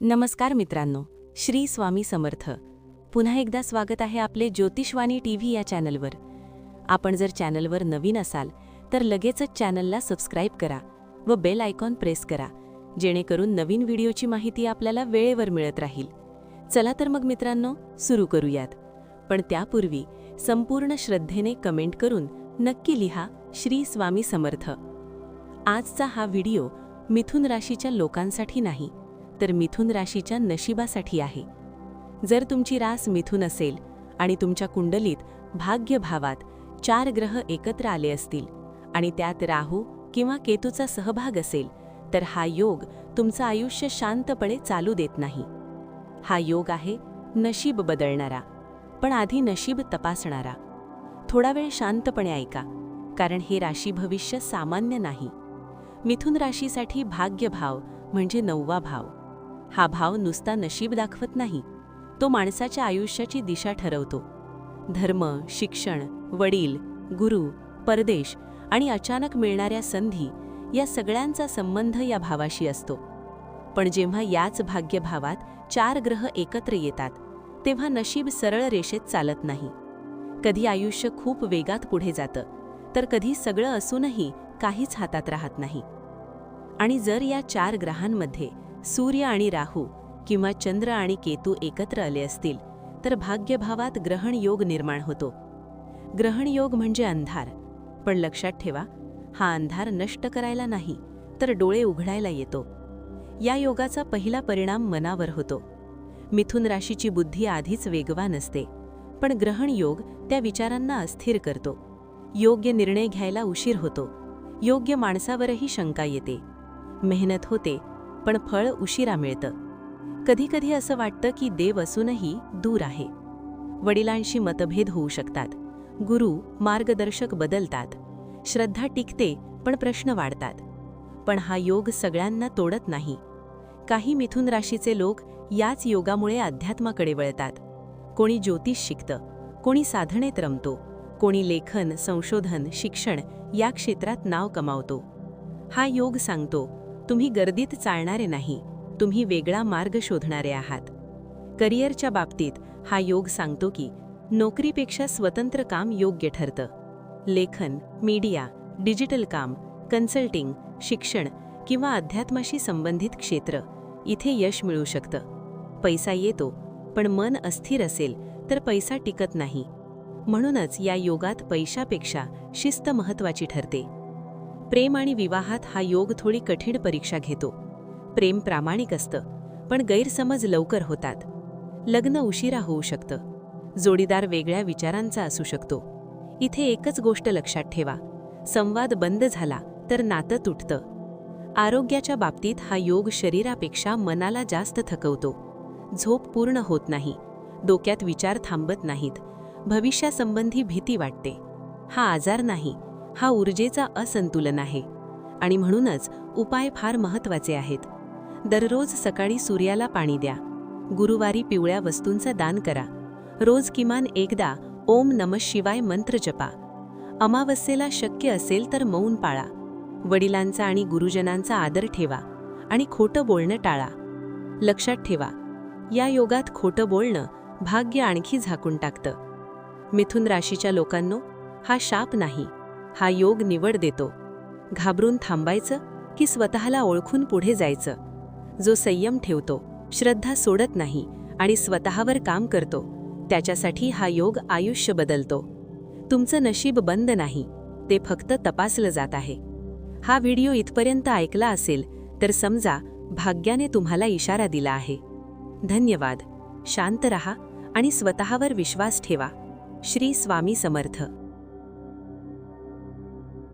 नमस्कार मित्रांनो श्री स्वामी समर्थ. पुन्हा एकदा स्वागत आहे आपले ज्योतिषवाणी टी व्ही या चॅनलवर. आपण जर चॅनलवर नवीन असाल तर लगेचच चॅनलला सबस्क्राईब करा व बेल आयकॉन प्रेस करा जेणेकरून नवीन व्हिडिओची माहिती आपल्याला वेळेवर मिळत राहील. चला तर मग मित्रांनो सुरू करूयात. पण त्यापूर्वी संपूर्ण श्रद्धेने कमेंट करून नक्की लिहा श्री स्वामी समर्थ. आजचा हा व्हिडिओ मिथुन राशीच्या लोकांसाठी नाही तर मिथुन राशीच्या नशिबासाठी आहे. जर तुमची रास मिथुन असेल आणि तुमच्या कुंडलीत भाग्यभावात चार ग्रह एकत्र आले असतील आणि त्यात राहू किंवा केतूचा सहभाग असेल तर हा योग तुमचं आयुष्य शांतपणे चालू देत नाही. हा योग आहे नशीब बदलणारा पण आधी नशीब तपासणारा. थोडा वेळ शांतपणे ऐका कारण हे राशी भविष्य सामान्य नाही. मिथुन राशीसाठी भाग्यभाव म्हणजे नववा भाव. हा भाव नुसता नशीब दाखवत नाही. तो माणसाच्या आयुष्याची दिशा ठरवतो. धर्म शिक्षण वडील गुरु परदेश आणि अचानक मिळणाऱ्या संधी या सगळ्यांचा संबंध या भावाशी असतो. पण जेव्हा याच भाग्यभावात चार ग्रह एकत्र येतात तेव्हा नशीब सरळ रेषेत चालत नाही. कधी आयुष्य खूप वेगात पुढे जातं तर कधी सगळं असूनही काहीच हातात राहत नाही. आणि जर या चार ग्रहांमध्ये सूर्य आणि राहू किंवा चंद्र आणि केतू एकत्र आले असतील तर भाग्यभावात ग्रहण योग निर्माण होतो. ग्रहण योग म्हणजे अंधार. पण लक्षात ठेवा हा अंधार नष्ट करायला नाही तर डोळे उघडायला येतो. या योगाचा पहिला परिणाम मनावर होतो. मिथुन राशीची बुद्धी आधीच वेगवान असते पण ग्रहण योग त्या विचारांना अस्थिर करतो. योग्य निर्णय घ्यायला उशीर होतो. योग्य माणसावरही शंका येते. मेहनत होते पण फळ उशिरा मिळतं. कधीकधी असं वाटतं की देव असूनही दूर आहे. वडिलांशी मतभेद होऊ शकतात. गुरु मार्गदर्शक बदलतात. श्रद्धा टिकते पण प्रश्न वाढतात. पण हा योग सगळ्यांना तोडत नाही. काही मिथुन राशीचे लोक याच योगामुळे अध्यात्माकडे वळतात. कोणी ज्योतिष शिकतं कोणी साधनेत रमतो कोणी लेखन संशोधन शिक्षण या क्षेत्रात नाव कमावतो. हा योग सांगतो तुम्ही गर्दीत चालणारे नाही तुम्ही वेगळा मार्ग शोधणारे आहात. करिअरच्या बाबतीत हा योग सांगतो की नोकरीपेक्षा स्वतंत्र काम योग्य ठरतं. लेखन मीडिया डिजिटल काम कन्सल्टिंग शिक्षण किंवा अध्यात्माशी संबंधित क्षेत्र इथे यश मिळू शकतं. पैसा येतो पण मन अस्थिर असेल तर पैसा टिकत नाही. म्हणूनच या योगात पैशापेक्षा शिस्त महत्वाची ठरते. प्रेम आणि विवाहात हा योग थोडी कठीण परीक्षा घेतो. प्रेम प्रामाणिक असतं पण गैरसमज लवकर होतात. लग्न उशिरा होऊ शकतं. जोडीदार वेगळ्या विचारांचा असू शकतो. इथे एकच गोष्ट लक्षात ठेवा संवाद बंद झाला तर नातं तुटतं. आरोग्याच्या बाबतीत हा योग शरीरापेक्षा मनाला जास्त थकवतो. झोप पूर्ण होत नाही डोक्यात विचार थांबत नाहीत भविष्यासंबंधी भीती वाटते. हा आजार नाही हा ऊर्जेचा असंतुलन आहे. आणि म्हणूनच उपाय फार महत्त्वाचे आहेत. दररोज सकाळी सूर्याला पाणी द्या. गुरुवारी पिवळ्या वस्तूंचं दान करा. रोज किमान एकदा ओम नम शिवाय मंत्र जपा. अमावस्येला शक्य असेल तर मौन पाळा. वडिलांचा आणि गुरुजनांचा आदर ठेवा आणि खोटं बोलणं टाळा. लक्षात ठेवा या योगात खोटं बोलणं भाग्य आणखी झाकून टाकतं. मिथुन राशीच्या लोकांनो हा शाप नाही. हा योग निवड देतो. घाबरून थांबायचं की स्वतःला ओळखून पुढे जायचं. जो संयम ठेवतो श्रद्धा सोडत नाही आणि स्वतःवर काम करतो त्याच्यासाठी हा योग आयुष्य बदलतो. तुमचं नशीब बंद नाही ते फक्त तपासलं जात आहे. हा व्हिडिओ इथपर्यंत ऐकला असेल तर समजा भाग्याने तुम्हाला इशारा दिला आहे. धन्यवाद. शांत रहा आणि स्वतःवर विश्वास ठेवा. श्री स्वामी समर्थ.